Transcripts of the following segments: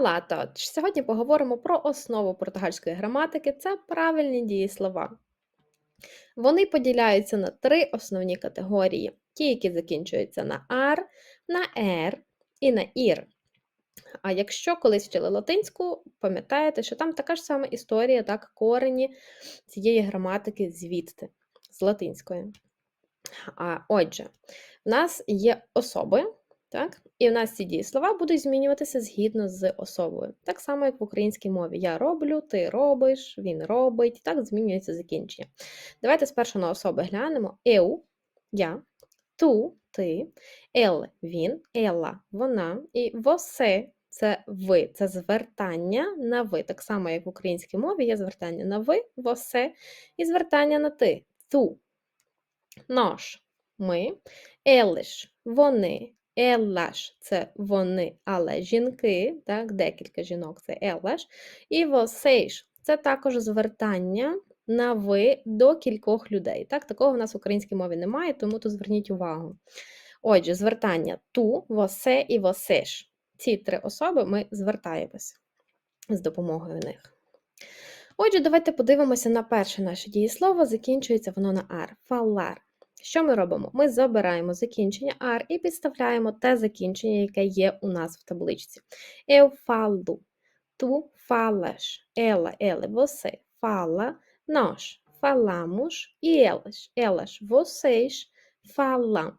Olá, todos! Сьогодні поговоримо про основу португальської граматики це правильні дієслова. Вони поділяються на три основні категорії: ті, які закінчуються на ар, на ер і на ір. А якщо колись вчили латинську, пам'ятаєте, що там така ж сама історія, так, корені цієї граматики звідти, з латинської. А, Отже, в нас є особи, так? І в нас ці дієслова будуть змінюватися згідно з особою. Так само, як в українській мові. Я роблю, ти робиш, він робить, так змінюється закінчення. Давайте спершу на особи глянемо: eu я, ту ти, ел він, ела вона, і восе це ви, це звертання на ви. Так само, як в українській мові є звертання на ви, восе і звертання на ти, ту, наш, ми, елиш, вони. Елаш це вони, але жінки, так, декілька жінок це елаш. І восейш це також звертання на ви до кількох людей. Так, Такого в нас в українській мові немає, тому тут зверніть увагу. Отже, звертання ту, восе і восеш. Ці три особи ми звертаємося з допомогою них. Отже, давайте подивимося на перше наше дієслово, закінчується воно на ар. Фалар. Що ми робимо? Ми забираємо закінчення ар і підставляємо те закінчення, яке є у нас в табличці. Falo, tu falas, ela, ela, você fala, nós falamos e elas, elas, vocês falam.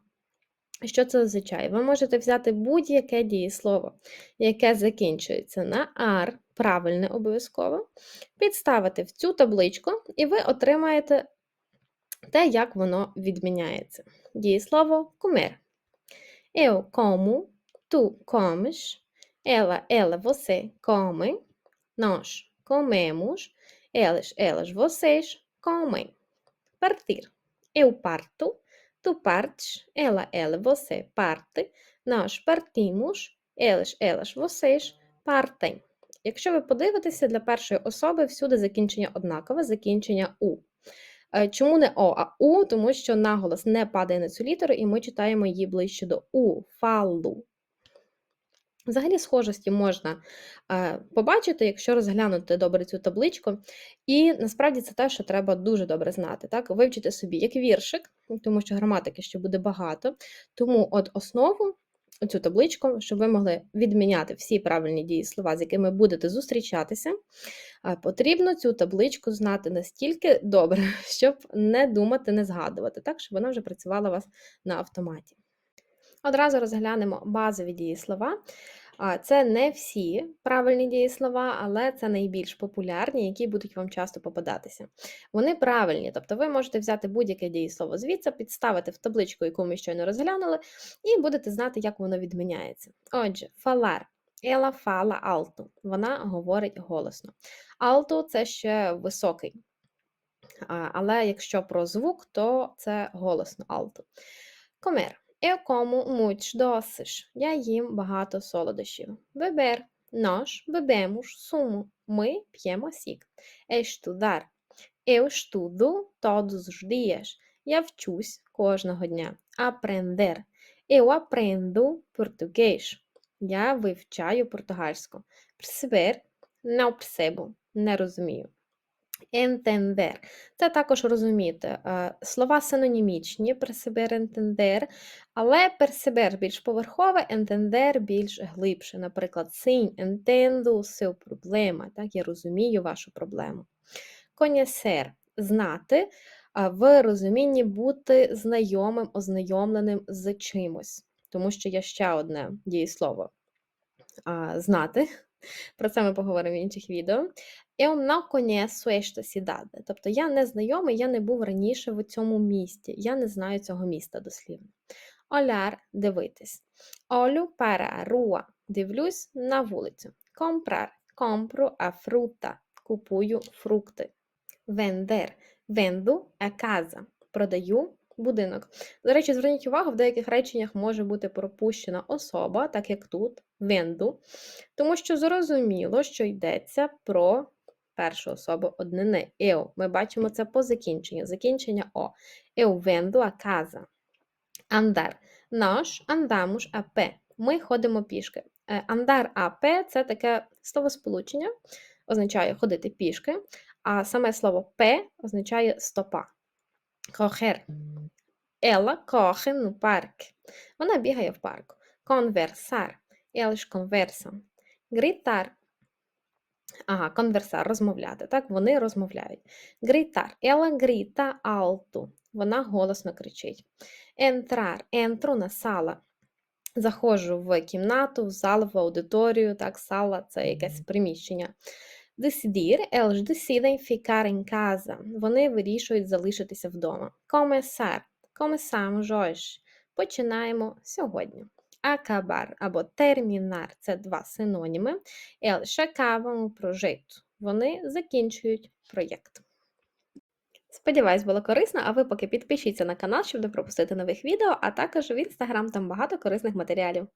Що це означає? Ви можете взяти будь-яке дієслово, яке закінчується на ар, правильне обов'язково, підставити в цю табличку, і ви отримаєте те, як воно відміняється. Дієслово comer. Eu como, tu comes, ela, ela, você come, nós comemos, elas, elas, vocês comem. Partir. Eu parto, tu partes, ela, ela, você parte, nós partimos, elas, elas, vocês partem. Якщо ви подивитеся, для першої особи всюди закінчення однакове, закінчення у. Е, чому не О, а У? Тому що наголос не падає на цю літеру, і ми читаємо її ближче до У, фалу. Взагалі, схожості можна е, побачити, якщо розглянути добре цю табличку. І насправді це те, що треба дуже добре знати. Так? Вивчити собі як віршик, тому що граматики ще буде багато. Тому от основу цю табличку, щоб ви могли відміняти всі правильні дії слова, з якими будете зустрічатися, потрібно цю табличку знати настільки добре, щоб не думати, не згадувати, так, щоб вона вже працювала у вас на автоматі. Одразу розглянемо базові дієслова. Це не всі правильні дієслова, але це найбільш популярні, які будуть вам часто попадатися. Вони правильні, тобто ви можете взяти будь-яке дієслово звідси, підставити в табличку, яку ми щойно розглянули, і будете знати, як воно відміняється. Отже, фалар. Ела фала алту. Вона говорить голосно. Алту це ще високий. Але якщо про звук, то це голосно алту. Комер. Eu como muitos doces. Я їм багато солодощів. Beber. Nós bebemos sumo. Ми п'ємо сік. Estudar. Eu estudo todos os dias. Я вчусь кожного дня. Aprender. Eu aprendo português. Я вивчаю португальську. Perceber. Não percebo. Не розумію. Entender. Це також розуміти. Е, слова синонімічні, perceber, entender, але perceber більш поверхове, entender більш глибше. Наприклад, entendo o seu problema. Так, я розумію вашу проблему. Conhecer – знати, в розумінні бути знайомим, ознайомленим з чимось. Тому що є ще одне дієслово знати. Про це ми поговоримо в інших відео. Eu não conheço esta cidade. Тобто я не знайомий, я не був раніше в цьому місті. Я не знаю цього міста дослівно. Olhar – дивитись. Olho para rua. Дивлюсь на вулицю. Comprar – compro a fruta. Купую фрукти. Vender – vendo a casa. Продаю будинок. До речі, зверніть увагу, в деяких реченнях може бути пропущена особа, так як тут, венду, тому що зрозуміло, що йдеться про першу особу однини. Eu. Ми бачимо це по закінченню. Закінчення О. Eu vendo a casa. Andar. Nós andamos a. Ми ходимо пішки. Е, a pé – це таке словосполучення, означає ходити пішки, а саме слово pé означає стопа. Correr. Ela corre no parque. Вона бігає в парку. Conversar. Eles conversam. Gritar. Ага, conversar – розмовляти. Так, вони розмовляють. Gritar. Ela grita alto. Вона голосно кричить. Entrar. Entro на сала. Заходжу в кімнату, в зал, в аудиторію. Так, сала це якесь приміщення. Decidir, eles decidem ficar em casa. Вони вирішують залишитися вдома. Começar. Começamos hoje. Починаємо сьогодні. Acabar або terminar – це два синоніми. Eles acabam o projeto. Вони закінчують проєкт. Сподіваюсь, було корисно, а ви поки підпишіться на канал, щоб не пропустити нових відео, а також в інстаграм там багато корисних матеріалів.